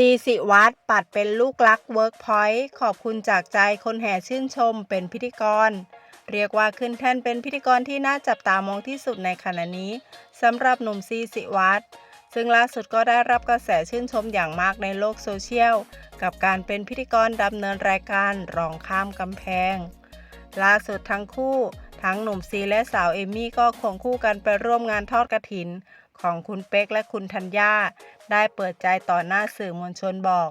ซีสิวัตรปัดเป็นลูกรักเวิร์กพอยต์ขอบคุณจากใจคนแห่ชื่นชมเป็นพิธีกร เรียกว่าขึ้นแท่นเป็นพิธีกรที่น่าจับตามองที่สุดในขณะนี้สำหรับหนุ่มซีสิวัตรซึ่งล่าสุดก็ได้รับกระแสชื่นชมอย่างมากในโลกโซเชียล กับการเป็นพิธีกรดำเนินรายการรองข้ามกำแพง ล่าสุดทั้งคู่ ทั้งหนุ่มซีและสาวเอมี่ก็ควงคู่กันไปร่วมงานทอดกระถิน ของคุณเป๊กและคุณธัญญาได้เปิดใจต่อหน้าสื่อมวลชนบอก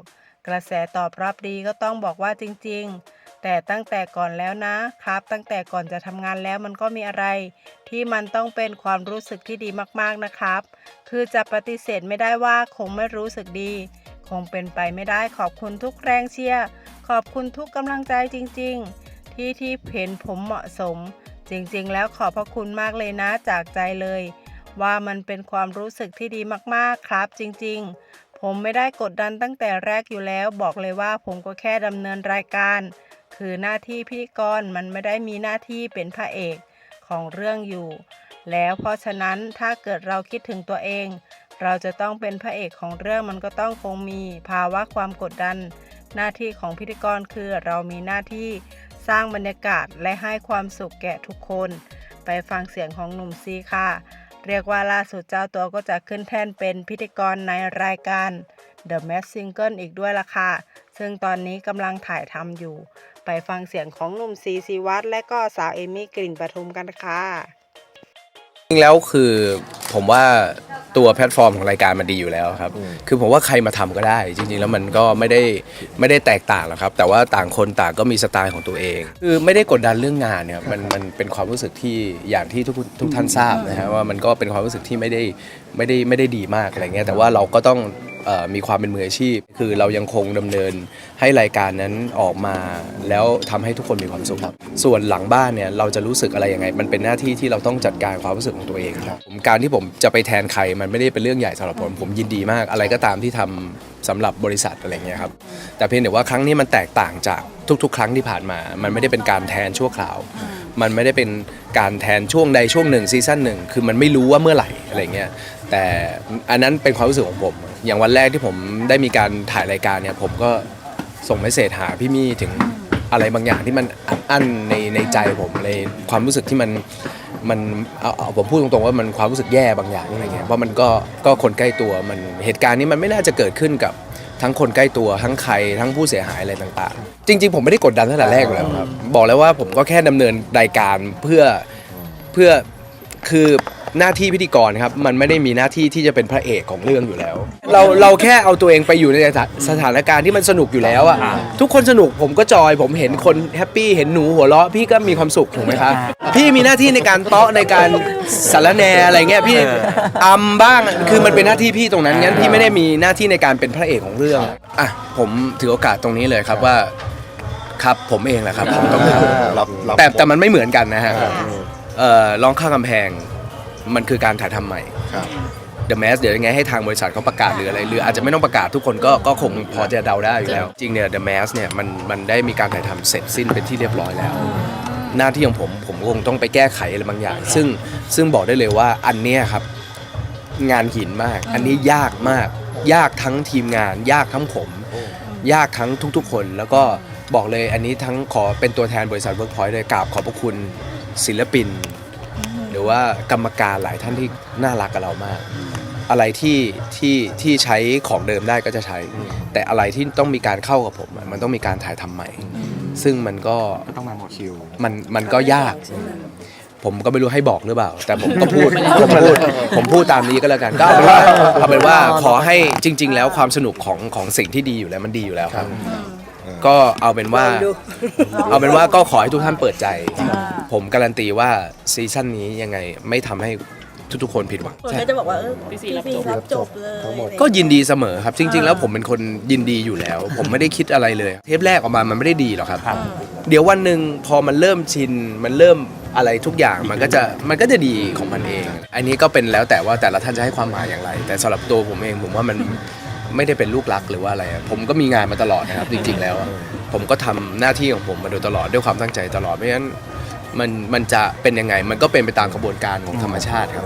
กระแสตอบรับดีก็ต้องบอกว่าจริง ๆ แต่ตั้งแต่ก่อนแล้วนะครับ ตั้งแต่ก่อนจะทำงานแล้วมันก็มีอะไร ที่มันต้องเป็นความรู้สึกที่ดีมากๆนะครับ คือจะปฏิเสธไม่ได้ว่าคงไม่รู้สึกดี คงเป็นไปไม่ได้ขอบคุณทุกแรงเชียร์ขอบคุณทุกกำลังใจจริง ๆ ที่ที่เห็นผมเหมาะสม จริงๆ แล้วขอบพระคุณมากเลยนะจากใจเลย ว่ามันเป็นความรู้สึกที่ดีมากๆครับจริงๆ ผมไม่ได้กดดันตั้งแต่แรกอยู่แล้ว บอกเลยว่าผมก็แค่ดำเนินรายการ คือหน้าที่พิธีกรมันไม่ได้มีหน้าที่เป็นพระเอกของเรื่องอยู่ แล้วเพราะฉะนั้นถ้าเกิดเราคิดถึงตัวเอง เราจะต้องเป็นพระเอกของเรื่องมันก็ต้องคงมีภาวะความกดดัน หน้าที่ของพิธีกรคือเรามีหน้าที่สร้างบรรยากาศและให้ความสุขแก่ทุกคน ไปฟังเสียงของหนุ่มซีค่ะ เรียกว่าล่าสุดเจ้าตัวก็จะขึ้นแท่นเป็นพิธีกรในรายการ The m a s Single อีกด้วยล่ะค่ะ ซึ่งตอนนี้กำลังถ่ายทำอยู่ ไปฟังเสียงของหนุ่มซีซีวัตและก็สาวเอมี่กลิ่นปทุมกันค่ะ จริงๆแล้วคือผมว่า ตัวแพลตฟอร์มของรายการมันดีอยู่แล้วครับ คือผมว่าใครมาทำก็ได้ จริงๆ แล้วมันก็ไม่ได้ไม่ได้แตกต่างหรอกครับ แต่ว่าต่างคนต่างก็มีสไตล์ของตัวเอง คือไม่ได้กดดันเรื่องงานเนี่ยมันมันเป็นความรู้สึกที่อย่างที่ทุกทุกท่านทราบนะฮะว่ามันก็เป็นความรู้สึกที่ไม่ได้ไม่ได้ไม่ได้ดีมากอะไรเงี้ยแต่ว่าเราก็ต้องเอ่อ มีความเป็นมืออาชีพ คือเรายังคงดำเนินให้รายการนั้นออกมา แล้วทำให้ทุกคนมีความสุขส่วนหลังบ้านเนี่ยเราจะรู้สึกอะไรยังไง มันเป็นหน้าที่ที่เราต้องจัดการความรู้สึกของตัวเองครับผมการที่ผมจะไปแทนใครมันไม่ได้เป็นเรื่องใหญ่สำหรับผมผมยินดีมากอะไรก็ตามที่ทำ สำหรับบริษัทอะไรเงี้ยครับแต่เพียงแต่ว่าครั้งนี้มันแตกต่างจากทุก ๆ ครั้งที่ผ่านมา มันไม่ได้เป็นการแทนชั่วคราว มันไม่ได้เป็นการแทนช่วงใดช่วงหนึ่งซีซั่นหนึ่งคือมันไม่รู้ว่าเมื่อไหร่อะไรเงี้ยแต่อันนั้นเป็นความรู้สึกของผม อย่างวันแรกที่ผมได้มีการถ่ายรายการเนี่ยผมก็ส่งเมสเซจหาพี่มี่ถึงอะไรบางอย่างที่มันอัดอั้นในในใจผมในความรู้สึกที่มัน มันเอาเอาผมพูดตรงๆว่ามันความรู้สึกแย่บางอย่างอะไรเงี้ยเพราะมันก็ก็คนใกล้ตัวมันเหตุการณ์นี้มันไม่น่าจะเกิดขึ้นกับทั้งคนใกล้ตัวทั้งใครทั้งผู้เสียหายอะไรต่างๆ จริง ๆ ผมไม่ได้กดดันตั้งแต่แรกอยู่แล้วครับบอกแล้วว่าผมก็แค่ดำเนินรายการเพื่อเพื่อคือ หน้าที่พิธีกรครับมันไม่ได้มีหน้าที่ที่จะเป็นพระเอกของเรื่องอยู่แล้ว เราเราแค่เอาตัวเองไปอยู่ในสถาสถานการณ์ที่มันสนุกอยู่แล้วอะทุกคนสนุกผมก็จอย ผมเห็นคนแฮปปี้เห็นหนูหัวเราะพี่ก็มีความสุขถูกไหมครับพี่มีหน้าที่ในการเตาะในการสารแหนอะไรเงี้ยพี่อำบ้างคือมันเป็นหน้าที่พี่ตรงนั้นงั้นพี่ไม่ได้มีหน้าที่ในการเป็นพระเอกของเรื่องอะผมถือโอกาสตรงนี้เลยครับว่าครับผมเองแหละครับผมต้องทำรับรับแต่แต่มันไม่เหมือนกันนะฮะเอ่อร้องข้ามกำแพง มันคือการถ่ายทำใหม่ ครับ The Mask เดี๋ยวยังไงให้ทางบริษัทเขาประกาศหรืออะไรหรืออาจจะไม่ต้องประกาศทุกคนก็ก็คงพอจะเดาได้อยู่แล้ว จริงเนี่ย The Mask เนี่ยมันมันได้มีการถ่ายทำเสร็จสิ้นเป็นที่เรียบร้อยแล้ว หน้าที่ของผมผมคงต้องไปแก้ไขอะไรบางอย่าง ซึ่งซึ่งบอกได้เลยว่าอันเนี้ยครับงานหินมาก อันนี้ยากมาก ยากทั้งทีมงาน ยากทั้งผม ยากทั้งทุกๆ คนแล้วก็บอกเลยอันนี้ทั้งขอเป็นตัวแทนบริษัท Workpoint เลยกราบขอบพระคุณศิลปิน หรือว่ากรรมการหลายท่านที่น่ารักกับเรามาก อะไรที่ที่ที่ใช้ของเดิมได้ก็จะใช้ แต่อะไรที่ต้องมีการเข้ากับผมอะมันต้องมีการถ่ายทำใหม่ ซึ่งมันก็ต้องมาหมดคิว มันมันก็ยาก ผมก็ไม่รู้ให้บอกหรือเปล่า แต่ผมก็พูด ผมพูดผมพูดตามนี้ก็แล้วกันก็เอาเป็นว่าเอาเป็นว่าขอให้จริง ๆ แล้วความสนุกของของสิ่งที่ดีอยู่แล้วมันดีอยู่แล้วครับ ก็เอาเป็นว่าเอาเป็นว่าก็ขอให้ทุกท่านเปิดใจ ผมการันตีว่าซีซั่นนี้ยังไงไม่ทำให้ทุกๆคนผิดหวัง คนก็จะบอกว่าเออพี่ซีรับจบเลยทั้งหมด ก็ยินดีเสมอครับ จริง ๆ แล้วผมเป็นคนยินดีอยู่แล้ว ผมไม่ได้คิดอะไรเลย เทปแรกออกมามันไม่ได้ดีหรอกครับเดี๋ยววันหนึ่งพอมันเริ่มชิน มันเริ่มอะไรทุกอย่างมันก็จะมันก็จะดีของมันเอง อันนี้ก็เป็นแล้วแต่ว่าแต่ละท่านจะให้ความหมายอย่างไร แต่สำหรับตัวผมเองผมว่ามัน ไม่ได้เป็นลูกรักหรือว่าอะไรอะผมก็มีงานมาตลอดนะครับ จริง ๆ แล้วอะผมก็ทำหน้าที่ของผมมาโดยตลอดด้วยความตั้งใจตลอดเพราะฉะนั้นมันมันจะเป็นยังไงมันก็เป็นไปตามกระบวนการของธรรมชาติครับ